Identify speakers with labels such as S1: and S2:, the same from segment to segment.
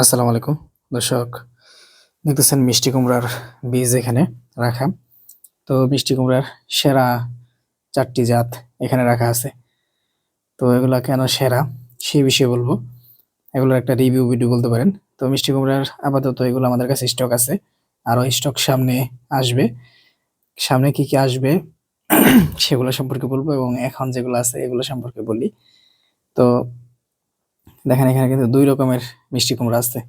S1: আসসালামু আলাইকুম। দর্শক, দেখতেছেন মিষ্টি কুমড়ার বীজ এখানে রাখা। তো মিষ্টি কুমড়ার সেরা চারটি জাত এখানে রাখা আছে। তো এগুলা কেন সেরা সেই বিষয়ে বলব। এগুলোর একটা রিভিউ ভিডিও বলতে পারেন। তো মিষ্টি কুমড়ার আপাতত এগুলো আমাদের কাছে স্টক আছে। আরও স্টক সামনে আসবে। সামনে কি কি আসবে, সেগুলো সম্পর্কে বলব এবং এখন যেগুলো আছে এগুলো সম্পর্কে বলি। তো দেখেন এখানে কিন্তু দুই রকমের মিষ্টি কুমড়া আছে।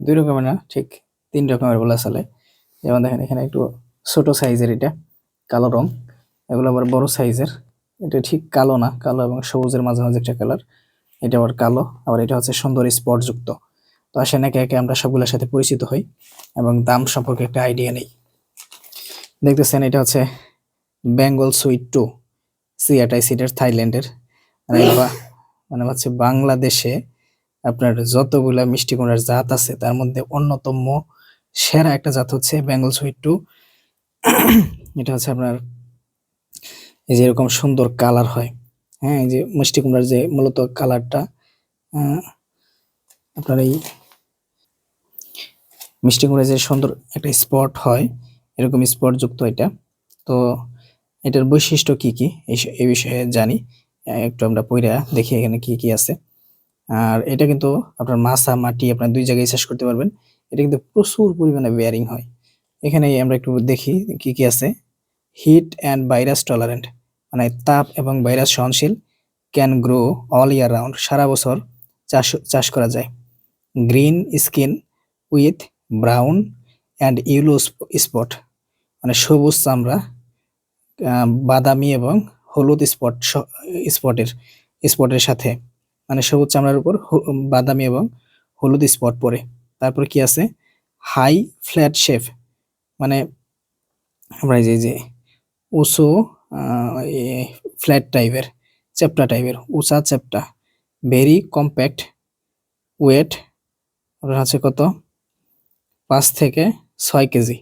S1: দুই রকমের না, ঠিক তিন রকমের বলা চলে। যেমন দেখেন এখানে একটু ছোট সাইজের এটা, কালো রং। এগুলো আবার বড় সাইজের। এটা ঠিক কালো না, কালো এবং সবুজের মাঝামাঝি একটা কালার। এটা আবার কালো, আবার এটা হচ্ছে সুন্দর স্পট যুক্ত তো আসেন একে একে আমরা সবগুলোর সাথে পরিচিত হই এবং দাম সম্পর্কে একটা আইডিয়া নেই। দেখতেছেন এটা হচ্ছে বেঙ্গল সুইট টু সিয়াটাই সিডের থাইল্যান্ডের। মানে মানে হচ্ছে বাংলাদেশে আপনার যতগুলা মিষ্টি কুমড়ার জাত আছে, তার মধ্যে অন্যতম সেরা একটা জাত হচ্ছে বেঙ্গল সুইট টু। এটা হচ্ছে আপনার এই যে এরকম সুন্দর কালার হয়। হ্যাঁ এই যে মিষ্টি কুমড়ার যে মূলত কালারটা আপনার এই মিষ্টি কুমড়ার যে সুন্দর একটা স্পট হয়, এরকম স্পট যুক্ত এটা। তো এটার বৈশিষ্ট্য কি কি? এই বিষয়ে জানি। একটু আমরা পইরা দেখি এখানে কি কি আছে। আর এটা কিন্তু আপনার মাছা, মাটি আপনার দুই জায়গায় চাষ করতে পারবেন। এটা কিন্তু প্রচুর পরিমাণে বেয়ারিং হয়। এখানে আমরা একটু দেখি কি কি আছে। হিট অ্যান্ড ভাইরাস টলারেন্ট মানে তাপ এবং ভাইরাস সহনশীল can grow all year round সারা বছর চাষ চাষ করা যায়। Green skin with brown and yellow spot মানে সবুজ চামড়া বাদামি এবং হলুদ স্পট স্পটের স্পটের সাথে। মানে সবুজ চামড়ার উপর বাদামি এবং হলুদ স্পট পড়ে তারপর কি আছে? হাই ফ্ল্যাট শেপ মানে আমরা যে যে উঁচু ফ্ল্যাট টাইপের চ্যাপ্টা টাইপের উঁচা চ্যাপ্টা ভেরি কম্প্যাক্ট ওয়েট হচ্ছে কত? পাঁচ থেকে ছয় কেজি।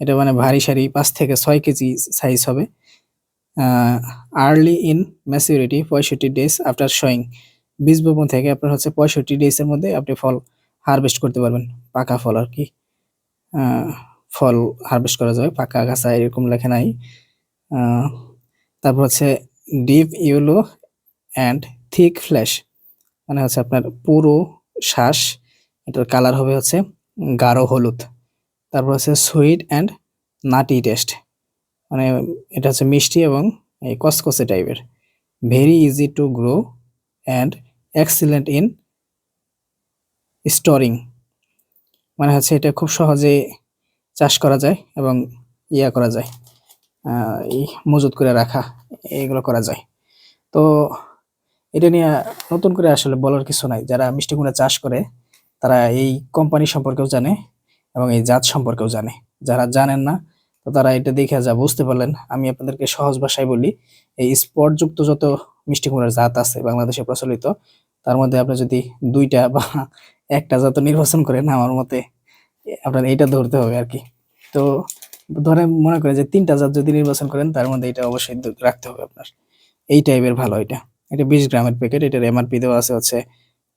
S1: এটা মানে ভারী সারি পাঁচ থেকে ছয় কেজি সাইজ হবে। আর্লি ইন ম্যাচিউরিটি পঁয়ষট্টি ডেজ আফটার শোয়িং বীজ বপন থেকে আপনার হচ্ছে পঁয়ষট্টি ডেজের মধ্যে আপনি ফল হারভেস্ট করতে পারবেন। পাকা ফল আর কি। ফল হারভেস্ট করা যাবে পাকা গাছা এরকম লেখা নাই। তারপর হচ্ছে deep yellow and thick flesh মানে হচ্ছে আপনার পুরো শ্বাস, এটার কালার হবে হচ্ছে গাঢ় হলুদ। তারপর হচ্ছে সুইট অ্যান্ড নাটি টেস্ট মানে এটা হচ্ছে মিষ্টি এবং এই কসকসে টাইপের very easy to grow and excellent in storing মানে হচ্ছে এটা খুব সহজে চাষ করা যায় এবং ইয়া করা যায় মজুত করে রাখা, এগুলো করা যায়। তো এটা নিয়ে নতুন করে আসলে বলার কিছু নাই। যারা মিষ্টি কুমড়া চাষ করে, তারা এই কোম্পানি সম্পর্কেও জানে এবং এই জাত সম্পর্কেও জানে। যারা জানেন না, তো তারা এটা দেখে যা বুঝতে পারলেন। আমি আপনাদেরকে সহজ ভাষায় বলি, এই স্পটযুক্ত যত মিষ্টি কুমড়ার জাত আছে বাংলাদেশে প্রচলিত, তার মধ্যে আপনি যদি দুইটা বা একটা জাত নির্বাচন করেন, আমার মতে আপনার এইটা ধরতে হবে আর কি। তো ধরেন মনে করেন যে তিনটা জাত যদি নির্বাচন করেন, তার মধ্যে এটা অবশ্যই রাখতে হবে আপনার। এই টাইপের ভালো এটা। এটা বিশ গ্রামের প্যাকেট এটার এমআরপি দেওয়া আছে হচ্ছে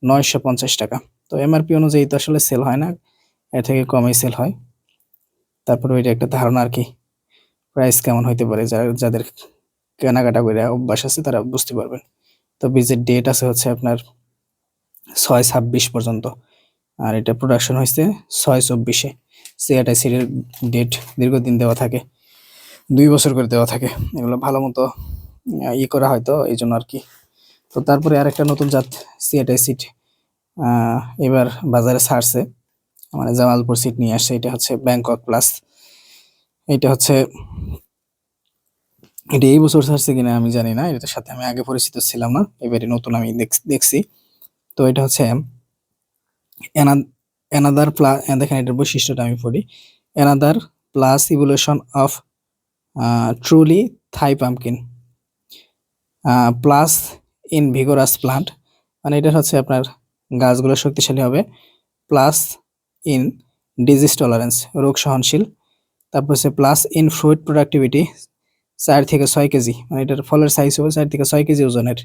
S1: নয়শো পঞ্চাশ টাকা। তো এমআরপি অনুযায়ী তো আসলে সেল হয় না, এর থেকে কমই সেল হয়। তারপরে ওইটা একটা ধারণা আর কি। প্রাইস কেমন হইতে পারে যাদের কেনাকাটা করে অভ্যাস আছে, তারা বুঝতে পারবেন। তো বীজের ডেট আছে হচ্ছে আপনার ছয় ছাব্বিশ পর্যন্ত। আর এটা প্রোডাকশন হয়েছে ছয় চব্বিশে। সিআরটাই সিডের ডেট দীর্ঘদিন দেওয়া থাকে, দুই বছর করে দেওয়া থাকে। এগুলো ভালো মতো ই করা হয় তো, এই জন্য আর কি। তো তারপরে আর একটা নতুন জাত সিআরটাই সিট এবার বাজারে ছাড়ছে। মানে জামালপুর সিট নিয়ে আসছে, এটা হচ্ছে ব্যাংকক প্লাস এটা হচ্ছে এটা এই বছর ছাড়ছে কিনা আমি জানি না, এটার সাথে আমি আগে পরিচিত ছিলাম না এবারে নতুন আমি দেখ- দেখছি। তো এটা হচ্ছে অ্যানাদার প্লাস দেখেন এটার বৈশিষ্ট্যটা আমি পড়ি। Another plus evolution of truly Thai pumpkin plus in vigorous plant মানে এটা হচ্ছে আপনার গাছগুলো শক্তিশালী হবে প্লাস ইন ডিজিজ টলারেন্স রোগ সহনশীল, তারপর হচ্ছে প্লাস ইন ফ্রুইট প্রোডাক্টিভিটি চার থেকে ছয় কেজি মানে এটার ফলের সাইজ হবে চার থেকে ছয় কেজি ওজনের।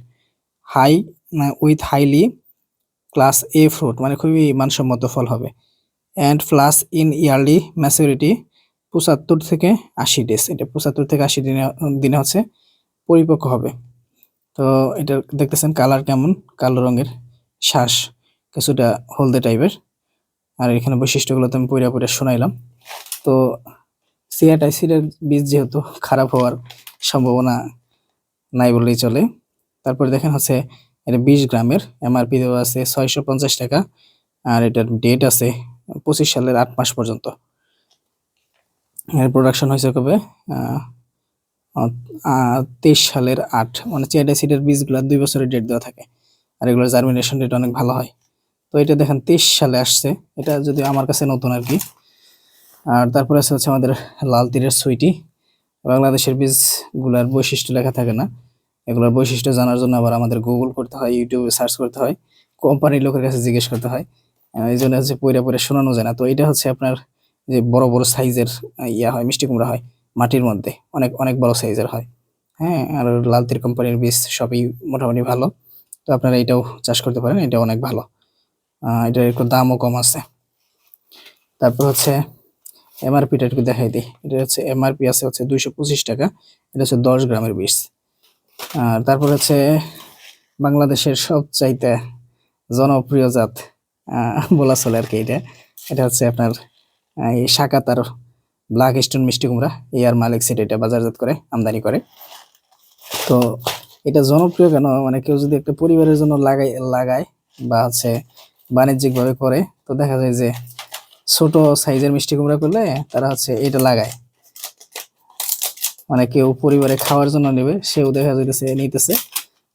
S1: High with highly class A fruit মানে খুবই মানসম্মত ফল হবে। And plus in early maturity পঁচাত্তর থেকে আশি ডেজ এটা পঁচাত্তর থেকে আশি দিনে দিনে হচ্ছে পরিপক্ক হবে। তো এটা দেখতেছেন কালার কেমন? কালো রঙের শ্বাস কিছুটা হলদে টাইপের আর এখানে বৈশিষ্ট্যগুলো তো আমি পইরা পইরা শোনাইলাম। তো সিয়াটাইসিডের বীজ যেহেতু খারাপ হওয়ার সম্ভাবনা নাই বললেই চলে। তারপরে দেখেন হচ্ছে এটা বিশ গ্রামের এমআরপি দেওয়া আছে ছয়শো পঞ্চাশ টাকা, আর এটার ডেট আছে পঁচিশ সালের আট মাস পর্যন্ত। এর প্রোডাকশন হয়েছে কবে? তেইশ সালের আট মানে চিয়াডাইসিডের বীজগুলো দুই বছরের ডেট দেওয়া থাকে, আর এগুলোর জার্মিনেশন ডেট অনেক ভালো হয়। তো এটা দেখেন তেইশ সালে আসছে, এটা যদি আমার কাছে নতুন আর কি। আর তারপরে আছে হচ্ছে আমাদের লাল তীরের সুইটি বাংলাদেশের বীজগুলার বৈশিষ্ট্য লেখা থাকে না। এগুলোর বৈশিষ্ট্য জানার জন্য আবার আমাদের গুগল করতে হয় ইউটিউবে সার্চ করতে হয় কোম্পানির লোকের কাছে জিজ্ঞেস করতে হয়। এই জন্য হচ্ছে পইরা পইরা শোনানো যায় না। তো এটা হচ্ছে আপনার যে বড় বড় সাইজের ইয়া হয়, মিষ্টি কুমড়া হয় মাটির মধ্যে। অনেক অনেক বড় সাইজের হয়। হ্যাঁ আর লাল তীর কোম্পানির বীজ সবই মোটামুটি ভালো। তো আপনারা এটাও চাষ করতে পারেন এটা অনেক ভালো। এটার একটু দামও কম আছে। তারপর হচ্ছে এমআরপিটা একটু দেখাই দিই। এটা হচ্ছে এমআরপি আছে হচ্ছে দুইশো পঁচিশ টাকা, এটা হচ্ছে দশ গ্রামের বীজ। আর তারপর হচ্ছে বাংলাদেশের সবচাইতে জনপ্রিয় জাত বলা চলে আর কি এটা। এটা হচ্ছে আপনার এই শাকাত আর ব্ল্যাক স্টোন মিষ্টি কুমড়া, এই আর মালিক সেট এটা বাজারজাত করে, আমদানি করে। তো এটা জনপ্রিয় কেন? মানে কেউ যদি একটা পরিবারের জন্য লাগাই লাগায় বা হচ্ছে বাণিজ্যিকভাবে করে, তো দেখা যায় যে ছোট সাইজের মিষ্টি কুমড়া করলে তারা হচ্ছে এটা লাগায়। মানে কেউ পরিবারে খাওয়ার জন্য নেবে, সেও দেখা যাইতেছে নিতেছে।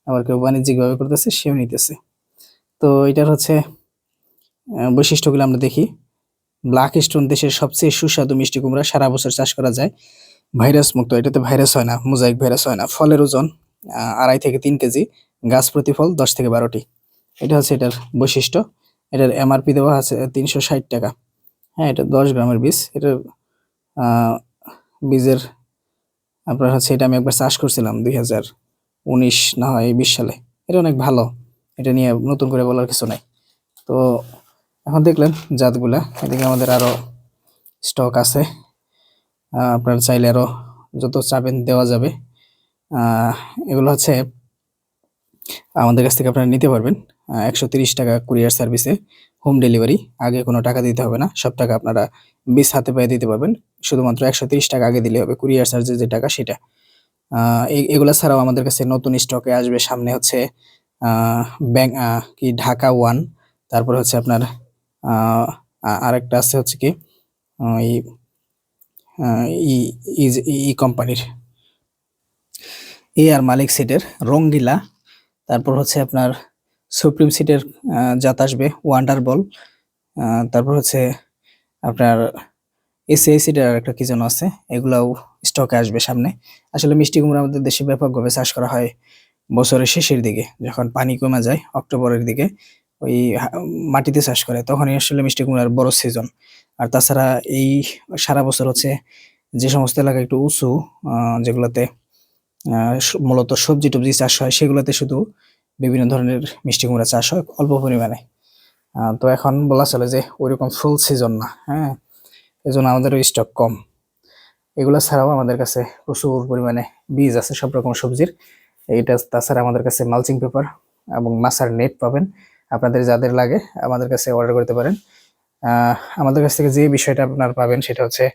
S1: আবার কেউ বাণিজ্যিকভাবে করতেছে, সেও নিতেছে। তো এটার হচ্ছে বৈশিষ্ট্যগুলো আমরা দেখি। ব্ল্যাক স্টোন দেশের সবচেয়ে সুস্বাদু মিষ্টি কুমড়া, সারা বছর চাষ করা যায়। ভাইরাস মুক্ত, এটাতে ভাইরাস হয় না মোজাইক ভাইরাস হয় না। ফলের ওজন আড়াই থেকে তিন কেজি, গাছ প্রতি ফল দশ থেকে বারোটি। এটা হচ্ছে এটার বৈশিষ্ট্য। এটার এমআরপি দেওয়া আছে তিনশো ষাট টাকা। হ্যাঁ এটা দশ গ্রামের বীজ। এটার বীজের, আপনার হচ্ছে এটা আমি একবার চাষ করছিলাম দুই হাজার উনিশ না হয় বিশ সালে। এটা অনেক ভালো। এটা নিয়ে নতুন করে বলার কিছু নাই। তো এখন দেখলেন জাতগুলা। এদিকে আমাদের আরও স্টক আছে। আপনার চাইলে আরও যত চাবেন দেওয়া যাবে। এগুলো হচ্ছে আমাদের কাছ থেকে আপনারা নিতে পারবেন। একশো টাকা কুরিয়ার সার্ভিসে। হোম ডেলিভারি আগে কোনো টাকা দিতে হবে না। সব টাকা আপনারা বিশ হাতে পায়ে দিতে পারবেন। শুধুমাত্র একশো টাকা আগে দিলে হবে, কুরিয়ার চার্জের যে টাকা সেটা। এগুলা ছাড়াও আমাদের কাছে নতুন স্টকে আসবে। সামনে হচ্ছে ব্যাং কি ঢাকা ওয়ান। তারপর হচ্ছে আপনার আরেকটা আছে হচ্ছে কি ই কোম্পানির। এ আর মালিক সিটের রঙ্গিলা। তারপর হচ্ছে আপনার সুপ্রিম সিটের জাত আসবে ওয়ান্ডার বল তারপর হচ্ছে আপনার এসিআই সিটের আর একটা কি যেন আছে, এগুলাও স্টকে আসবে সামনে। আসলে মিষ্টি কুমড়া আমাদের দেশে ব্যাপকভাবে চাষ করা হয় বছরের শেষের দিকে, যখন পানি কমে যায় অক্টোবরের দিকে, ওই মাটিতে চাষ করে, তখনই আসলে মিষ্টি কুমড়ার বড় সিজন আর তাছাড়া এই সারা বছর হচ্ছে যে সমস্ত এলাকা একটু উঁচু যেগুলোতে মূলত সবজি টবজি চাষ হয়, সেগুলোতে শুধু বিভিন্ন ধরনের মিষ্টি কুমড়া চাষ হয় অল্প পরিমাণে। তো এখন বলা চলে যে ওইরকম ফুল সিজন না হ্যাঁ? এই জন্য আমাদের স্টক কম। এগুলো ছাড়াও আমাদের কাছে প্রচুর পরিমাণে বীজ আছে, সব রকম সবজির। এইটা তাছাড়া আমাদের কাছে মালচিং পেপার এবং মাছার নেট পাবেন। আপনাদের যাদের লাগে আমাদের কাছে অর্ডার করতে পারেন। আমাদের কাছ থেকে যে বিষয়টা আপনার পাবেন সেটা হচ্ছে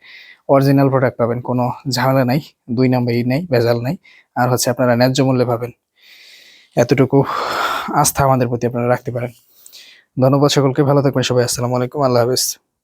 S1: অরিজিনাল প্রোডাক্ট পাবেন। কোনো ঝামেলা নাই, দুই নম্বরই নাই, ভেজাল নাই। আর হচ্ছে আপনারা ন্যায্য মূল্যে পাবেন। এতটুকু আস্থা আমাদের প্রতি আপনারা রাখতে পারেন। ধন্যবাদ সকলকে, ভালো থাকবেন সবাই। আসসালামু আলাইকুম, আল্লাহ হাফিজ।